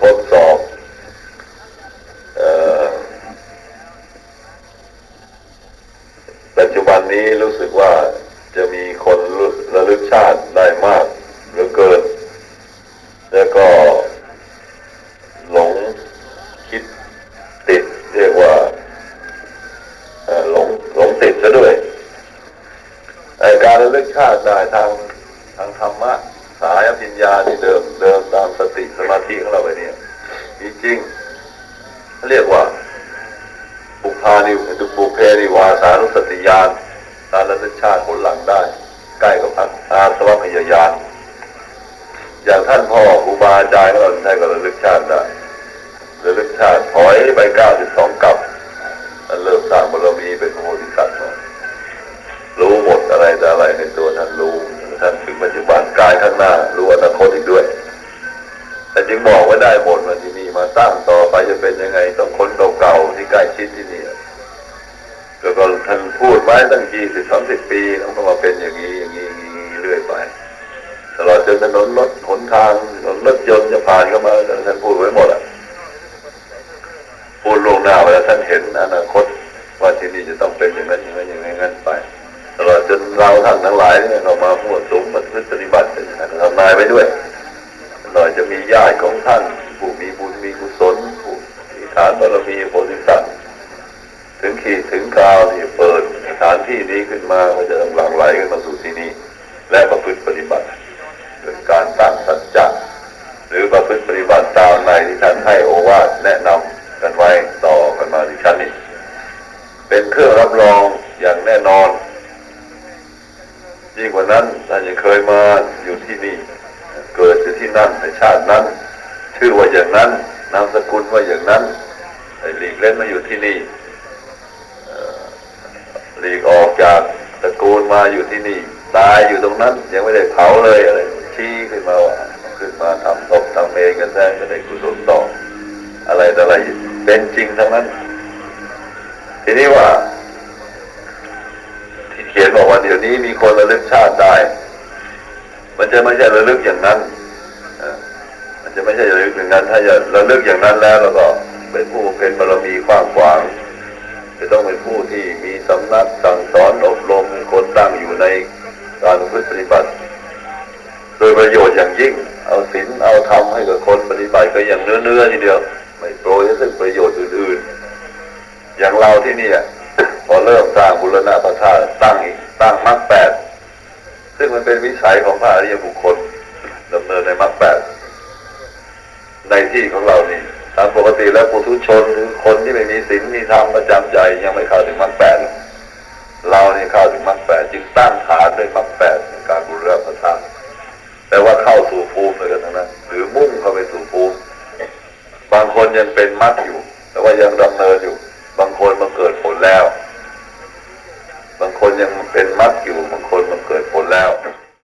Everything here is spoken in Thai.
ทดสอบปัจจุบันนี้รู้สึกว่าจะมีคนระลึกชาติได้มากหรือเกิน แล้วก็หลงคิดติดเรียกว่าหลงหลงติดซะด้วย การระลึกชาติได้ทางทางธรรมะ สายปัญญาที่เดิมเดิมตามสติสมาธิของเราไปเนี่ยมีจริงเรียกว่าบุพานิดุบุเพนิวาสานุสติญาณการลึกชาติผลหลังได้ ใกล้กับอาสวะพยายานอย่างท่านพ่ออุบาอาจารย์เราท่านก็ระลึกชาติได้ บอกไว้ได้หมดว่าที่นี่มาสร้างต่อไปจะเป็นยังไงต้องคนเก่าๆที่ใกล้ชิดที่นี่แล้วก็ท่านพูดไว้ตั้งยี่สิบสามสิบปีแล้วก็มาเป็นอย่างนี้อย่างนี้อย่างนี้เรื่อยไปตลอดจนถนนรถหนทางถนนรถยนต์จะผ่านเข้ามาท่านพูดไว้หมดอะพูดลงหน้าไว้แล้วท่านเห็นอนาคตว่าที่นี่จะต้องเป็นอย่างนั้นอย่างนั้นอย่างนั้นอย่างนั้นไปตลอดจนเราท่านทั้งหลายเนี่ยเรามาพูดสูงปฏิบัติเป็นอย่างนั้นทำนายไปด้วยหน่อยจะมีญาติของท่าน ผู้มีบุญมีกุศลผู้มีฐาน บารมีโพธิสัตว์ถึงขีดถึงกาวที่เปิดสถานที่นี้ขึ้นมาก็จะหลั่งไหลขึ้นมาสู่ที่นี่ และประพฤติปฏิบัติเป็นการตั้งสัจจะหรือประพฤติปฏิบัติตามในที่ท่านให้โอวาทแนะนำกันไว้ต่อกันมาที่ชั้นนี้ เป็นเครื่องรับรองอย่างแน่นอนยิ่งกว่านั้นท่านยังเคยมาอยู่ที่นี่ เกิดอยู่ที่นั่นในชาตินั้น ชื่อว่าอย่างนั้นนามสกุลว่าอย่างนั้น หลีกเล่นมาอยู่ที่นี่หลีกออกจากตระกูลมาอยู่ที่นี่ ตายอยู่ตรงนั้น ยังไม่ได้เผาเลยอะไรชี้ขึ้นมาว่าขึ้นมาทำตบทำเองกันแท้ก็ได้กุศลต่อ อะไรต่ออะไรเป็นจริงทั้งนั้น ทีนี้ว่า ที่เขียนบอกว่าเดี๋ยวนี้มีคนระลึกชาติได้ มันจะไม่ใช่ระลึกอย่างนั้นอ่อมันจะไม่ใช่ระลึกอย่างนั้น ถ้าจะระลึกอย่างนั้นแล้วแล้วก็เป็นผู้ กว้างขวาง จะต้องเป็นผู้ที่มีสำนักสั่งสอนอบรมคนตั้งอยู่ในการประพฤติปฏิบัติ โดยประโยชน์อย่างยิ่ง เอาศีลเอาธรรมให้กับคนปฏิบัติก็อย่างเนื้อเนื้อทีเดียว ไม่โปรยซึ่งประโยชน์อื่นๆ อย่างเราที่นี่พอเริ่มสร้างบุรณะพระธาตุตั้งอีกตั้งมรรคแปดซึ่งมันเป็นวิสัยของพระอริยบุคคลดำเนินในมรรคแปดในที่ของเรานี่ ติแล้วปุถุชนหรือคนที่ไม่มีศีลมีธรรมประจำใจยังไม่เข้าถึงมรรคแปดเราเนี่ยเข้าถึงมรรคแปดจึงตั้งฐานด้วยมรรคแปดในการบุรณะพระธาตุแต่ว่าเข้าสู่ภูมิเลยกันทั้งนั้นหรือมุ่งเข้าไปสู่ภูมิบางคนยังเป็นมรรคอยู่ แต่ว่ายังดำเนินอยู่บาเนินอยู่